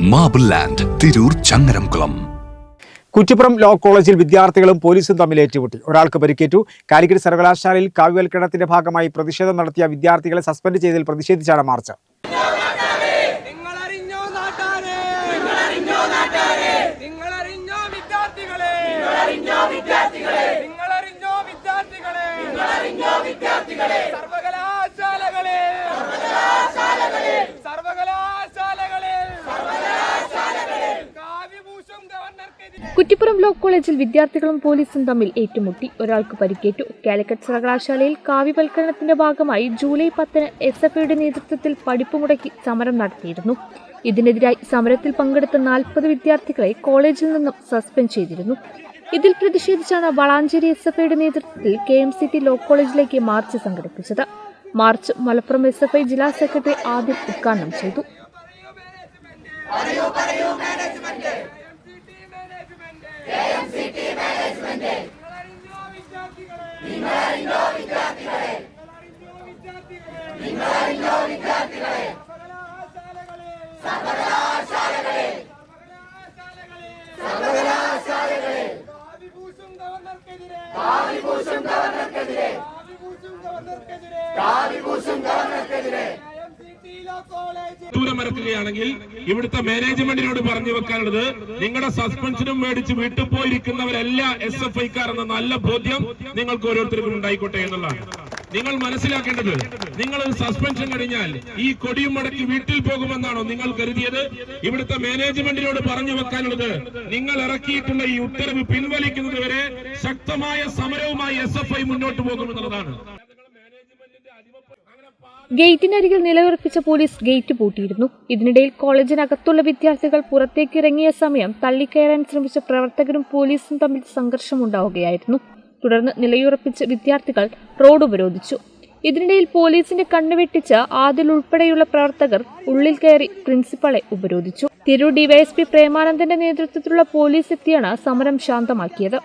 Marble land Tirur Changaramkulam Kuttippuram law കോളേജിൽ വിദ്യാർത്ഥികളും പോലീസും തമ്മിൽ ഏറ്റുമുട്ടി. ഒരാൾക്ക് പരിക്കേറ്റു. കാലിക്കറ്റ് സർവകലാശാലയിൽ കാവ്യവൽക്കരണത്തിന്റെ ഭാഗമായി പ്രതിഷേധം നടത്തിയ വിദ്യാർത്ഥികളെ സസ്പെൻഡ് ചെയ്തതിൽ പ്രതിഷേധിച്ചാണ് മാർച്ച്. കുറ്റിപ്പുറം ബ്ലോക്ക് കോളേജിൽ വിദ്യാർത്ഥികളും പോലീസും തമ്മിൽ ഏറ്റുമുട്ടി. ഒരാൾക്ക് പരിക്കേറ്റു. കാലിക്കറ്റ് സർവകലാശാലയിൽ കാവ്യവൽക്കരണത്തിന്റെ ഭാഗമായി ജൂലൈ പത്തിന് എസ് എഫ് ഐയുടെ നേതൃത്വത്തിൽ പഠിപ്പ് മുടക്കി സമരം നടത്തിയിരുന്നു. ഇതിനെതിരായി സമരത്തിൽ പങ്കെടുത്ത നാൽപ്പത് വിദ്യാർത്ഥികളെ കോളേജിൽ നിന്നും സസ്പെൻഡ് ചെയ്തിരുന്നു. ഇതിൽ പ്രതിഷേധിച്ചാണ് വളാഞ്ചേരി എസ് എഫ് ഐയുടെ നേതൃത്വത്തിൽ K M C T law കോളേജിലേക്ക് മാർച്ച് സംഘടിപ്പിച്ചത്. March Malappuram S F I ജില്ലാ സെക്രട്ടറി ആദ്യം ഉദ്ഘാടനം ചെയ്തു നിങ്ങളറിഞ്ഞോ വിദ്യാർത്ഥികളെ നിങ്ങളറിഞ്ഞോ വിദ്യാർത്ഥികളെ ദൂരമറക്കുകയാണെങ്കിൽ ഇവിടുത്തെ മാനേജ്മെന്റിനോട് പറഞ്ഞു വെക്കാനുള്ളത് നിങ്ങളുടെ സസ്പെൻഷനും മേടിച്ച് വീട്ടിൽ പോയിരിക്കുന്നവരല്ല എസ് എഫ് ഐക്കാർ എന്ന നല്ല ബോധ്യം നിങ്ങൾക്ക് ഓരോരുത്തർക്കും ഉണ്ടായിക്കോട്ടെ എന്നുള്ളതാണ്. നിങ്ങൾ മനസ്സിലാക്കേണ്ടത് നിങ്ങൾ സസ്പെൻഷൻ കഴിഞ്ഞാൽ ഈ കൊടിയും മടക്കി വീട്ടിൽ പോകുമെന്നാണോ നിങ്ങൾ കരുതിയത്? ഇവിടുത്തെ മാനേജ്മെന്റിനോട് പറഞ്ഞു വെക്കാനുള്ളത് നിങ്ങൾ ഇറക്കിയിട്ടുള്ള ഈ ഉത്തരവ് പിൻവലിക്കുന്നത് വരെ ശക്തമായ സമരവുമായി എസ് എഫ് ഐ മുന്നോട്ട് പോകുമെന്നുള്ളതാണ്. ഗേറ്റിനരികിൽ നിലയുറപ്പിച്ച പോലീസ് ഗേറ്റ് പൂട്ടിയിരുന്നു. ഇതിനിടയിൽ കോളേജിനകത്തുള്ള വിദ്യാർത്ഥികൾ പുറത്തേക്ക് ഇറങ്ങിയ സമയം തള്ളിക്കയറാൻ ശ്രമിച്ച പ്രവർത്തകരും പോലീസും തമ്മിൽ സംഘർഷമുണ്ടാവുകയായിരുന്നു. തുടർന്ന് നിലയുറപ്പിച്ച വിദ്യാർത്ഥികൾ റോഡ് ഉപരോധിച്ചു. ഇതിനിടയിൽ പോലീസിന്റെ കണ്ണുവെട്ടിച്ച ആദിൽ ഉൾപ്പെടെയുള്ള പ്രവർത്തകർ ഉള്ളിൽ കയറി പ്രിൻസിപ്പളെ ഉപരോധിച്ചു. തിരൂർ ഡിവൈഎസ്പി പ്രേമാനന്ദന്റെ നേതൃത്വത്തിലുള്ള പോലീസ് എത്തിയാണ് സമരം ശാന്തമാക്കിയത്.